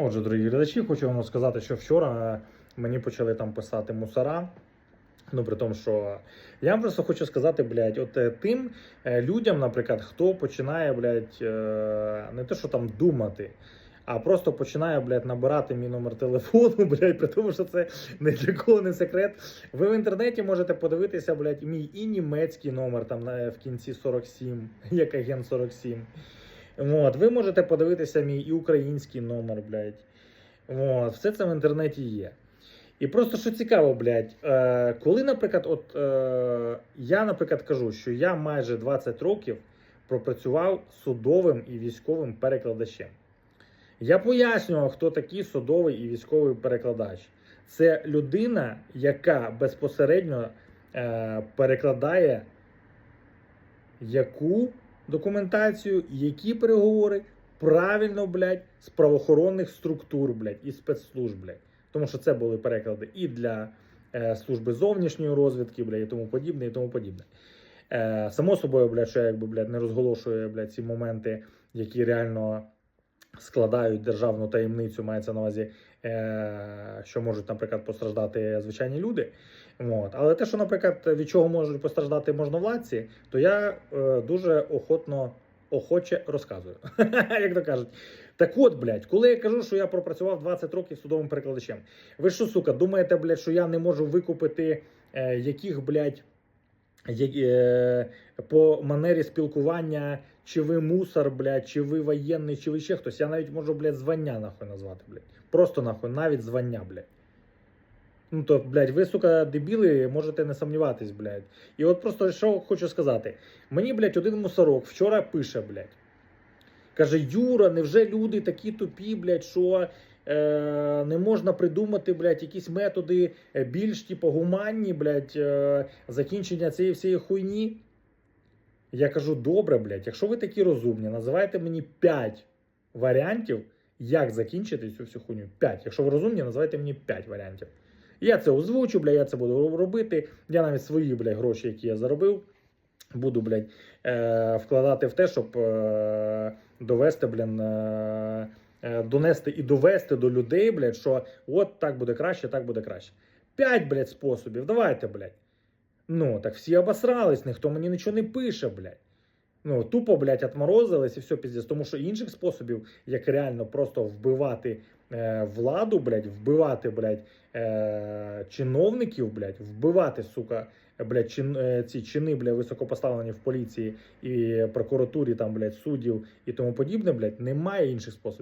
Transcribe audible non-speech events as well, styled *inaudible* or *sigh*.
Отже, дорогі глядачі, хочу вам сказати, що вчора мені почали там писати мусора. Ну, при тому, що я вам просто хочу сказати, блядь, от е, тим е, людям, наприклад, хто починає, блядь, е, не те, що там думати, а просто починає, блядь, набирати мій номер телефону, *laughs* блядь, при тому, що це не для кого не секрет. Ви в інтернеті можете подивитися, блядь, мій і німецький номер там в кінці 47, *laughs* як агент 47. От, ви можете подивитися мій і український номер, блядь. От, все це в інтернеті є. І просто що цікаво, блядь, е, коли, наприклад, от е, я, наприклад, кажу, що я майже 20 років пропрацював судовим і військовим перекладачем. Я пояснював, хто такий судовий і військовий перекладач. Це людина, яка безпосередньо е, перекладає яку документацію, які переговори правильно, блядь, з правоохоронних структур, блядь, і спецслужб, блядь. Тому що це були переклади і для е, служби зовнішньої розвідки, блядь, і тому подібне, і тому подібне. Е, само собою, блядь, що я якби, блядь, не розголошую, блядь, ці моменти, які реально складають державну таємницю, мається на увазі, е, що можуть, наприклад, постраждати звичайні люди. От. Але те, що, наприклад, від чого можуть постраждати можновладці, то я е, дуже охотно, охоче розказую. *laughs* Як то кажуть. Так от, блядь, коли я кажу, що я пропрацював 20 років судовим перекладачем, ви що, сука, думаєте, блядь, що я не можу викупити е, яких, блядь, по манері спілкування, чи ви мусор, блядь, чи ви воєнний, чи ви ще хтось. Я навіть можу, блядь, звання нахуй назвати, блядь. Просто нахуй, навіть звання, блядь. Ну то, блядь, ви, сука, дебіли, можете не сумніватись, блядь. І от просто що хочу сказати. Мені, блядь, один мусорок вчора пише, блядь. Каже: Юра, невже люди такі тупі, блядь, що е, не можна придумати, блядь, якісь методи е, більш типу, гуманні, блядь, е, закінчення цієї всієї хуйні? Я кажу, добре, блядь, якщо ви такі розумні, називайте мені 5 варіантів, як закінчити цю всю хуйню. 5. Якщо ви розумні, називайте мені 5 варіантів. Я це озвучу, блядь, я це буду робити. Я навіть свої, блядь, гроші, які я заробив, буду, блядь, вкладати в те, щоб довести, блін, донести і довести до людей, блядь, що от так буде краще, так буде краще. П'ять, блядь, способів. Давайте, блядь. Ну, так всі обосрались, ніхто мені нічого не пише, блядь. Ну, тупо, блядь, отморозились і все піздець. Тому що інших способів, як реально просто вбивати е, владу, блядь, вбивати, блядь, е, чиновників, блядь, вбивати, сука, блядь, чин, е, ці чини, блядь, високопоставлені в поліції і прокуратурі, там, блядь, суддів і тому подібне, блядь, немає інших способів.